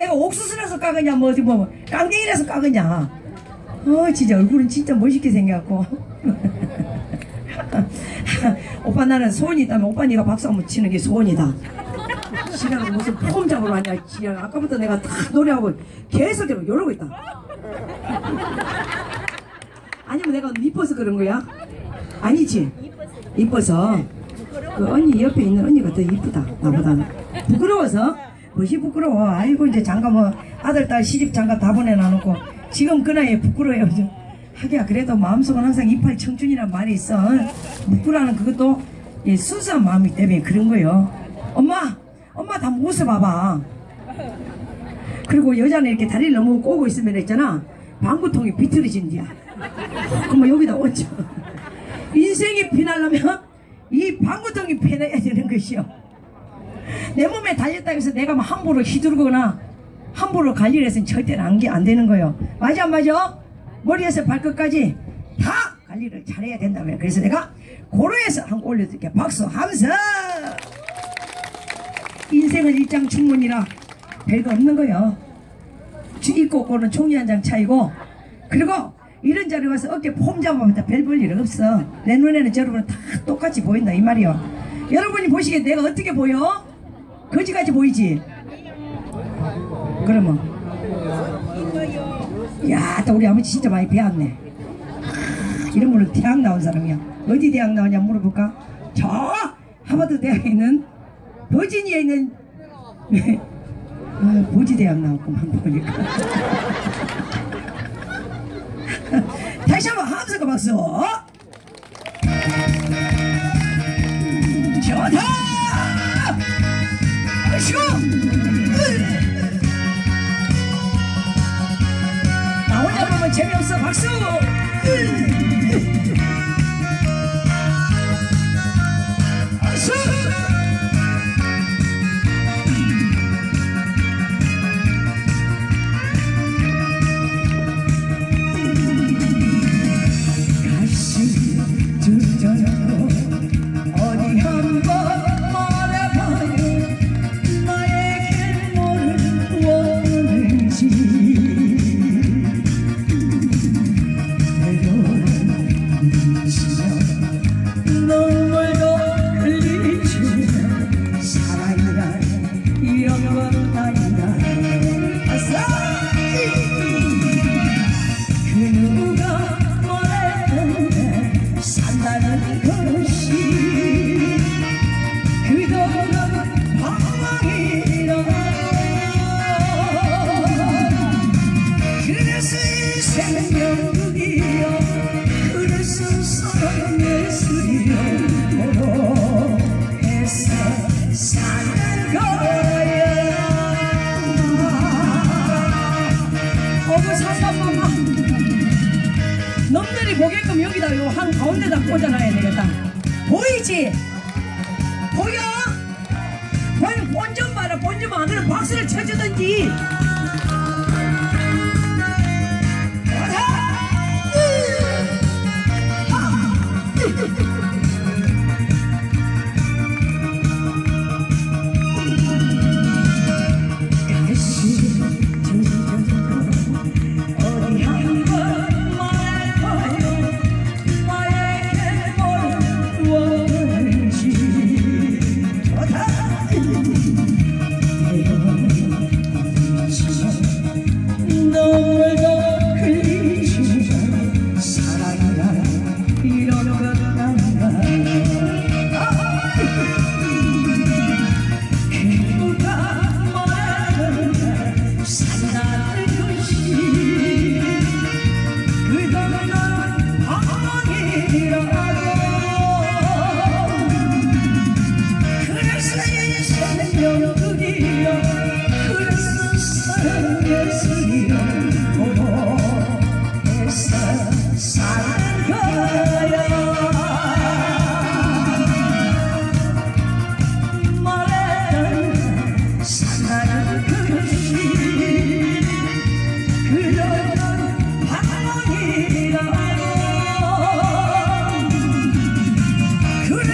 내가 옥수수라서 까느냐 뭐 어디 뭐 깡댕이라서 까느냐. 어 진짜 얼굴은 진짜 멋있게 생겼고. 오빠 나는 소원이 있다면 오빠 네가 박수 한번 치는 게 소원이다. 시간은 무슨 폼 잡으러 왔냐 지금 아까부터 내가 다 노래하고 계속 이러고 있다. 아니면 내가 이뻐서 그런 거야? 아니지? 이뻐서. 그 언니 옆에 있는 언니가 더 이쁘다 나보다는. 부끄러워서 무엇이 부끄러워. 아이고 이제 장가 뭐 아들 딸 시집 장가 다 보내놔놓고 지금 그 나이에 부끄러워요. 좀. 하기야 그래도 마음속은 항상 이빨 청춘이란 말이 있어. 부끄러워하는 그것도 이 순수한 마음이기 때문에 그런 거요. 엄마 엄마 다 웃어봐봐. 그리고 여자는 이렇게 다리를 너무 꼬고 있으면 있잖아. 방구통이 비틀어진디야 그러면 여기다 얹혀 인생이 피날려면 이 방구통이 피나야 되는 것이요 내 몸에 달렸다 해서 내가 뭐 함부로 휘두르거나 함부로 관리를 해서는 절대로 안, 게- 안 되는 거예요. 맞아 안 맞아? 머리에서 발끝까지 다 관리를 잘해야 된다고요. 그래서 내가 고로에서 한 번 올려드릴게요. 박수 함성! 인생은 일장 충문이라 별거 없는 거예요. 주 있고 없고는 종이 한 장 차이고. 그리고 이런 자리에 와서 어깨 폼 잡으면 별볼 일 없어. 내 눈에는 여러분은 다 똑같이 보인다 이 말이요. 여러분이 보시기에 내가 어떻게 보여? 거지같이 보이지? 그러면 야또 우리 아버지 진짜 많이 배웠네 아, 이런 걸로 대학 나온 사람이야 어디 대학 나오냐 물어볼까? 저 하버드 대학에 있는 버지니아에 있는 아, 보지대학 나왔구만 보니까 다시 한번 함성과 박수 아이고. 나 혼자 보면 재미없어. 박수 놈들이 보게끔 여기다 요 한 가운데다 꽂아놔야 되겠다. 보이지? 보여? 본, 본좀 봐라. 본좀 안 그러면 박수를 쳐주든지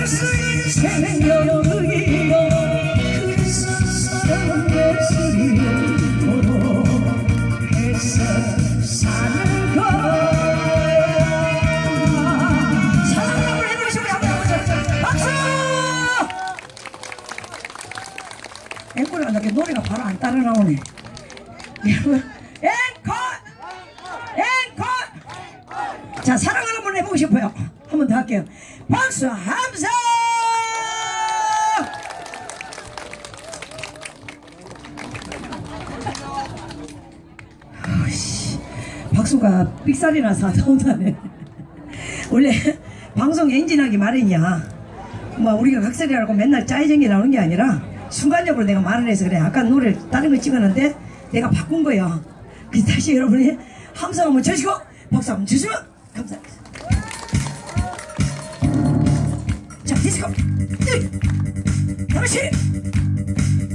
사랑 예수이여 노래가 바로 안 따라 나오네. 앵콘! 앵콘! 자 사랑을 한번 해보고 싶어요. 한번 더 할게요. 박수 함성! 아씨, 박수가 삑살이 나서 나온다네. 원래 방송 엔진하기 마련이야. 뭐 우리가 각설이라고 맨날 짜이정이 나오는 게 아니라 순간적으로 내가 말을 해서 그래. 아까 노래 다른 거 찍었는데 내가 바꾼 거야. 그래서 다시 여러분이 함성 한번 쳐주시고 박수 한번 주시면 감사합니다. 자 디스코 으! 그렇지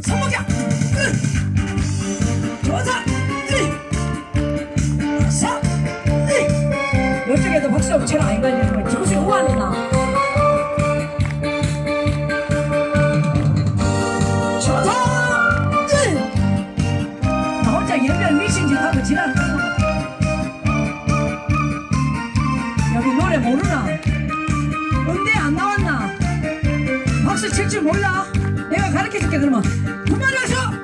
손목이야 으! 좋다 으! 사 으! 이쪽에도 박수 한번 쳐라 우한이 칠 줄 몰라? 내가 가르쳐 줄게 그러면 그만하셔!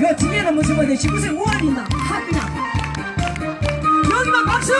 그 뒤에는 무슨 뭐지 지구생 우한이나 하나 여기만 박수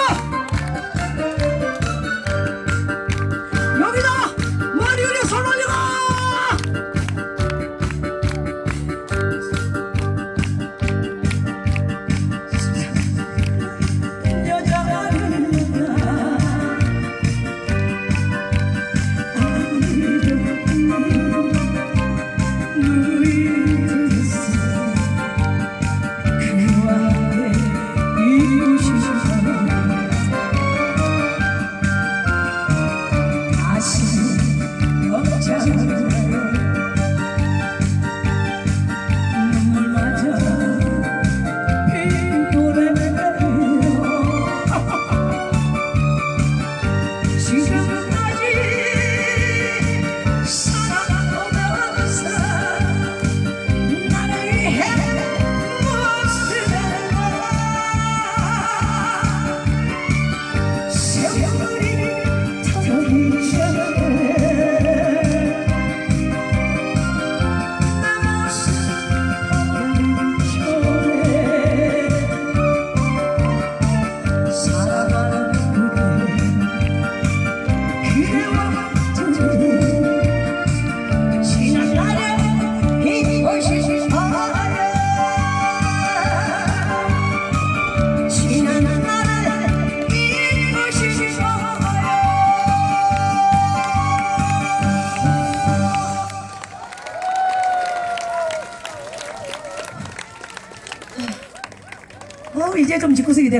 어 이제 좀 짓구석이 돼가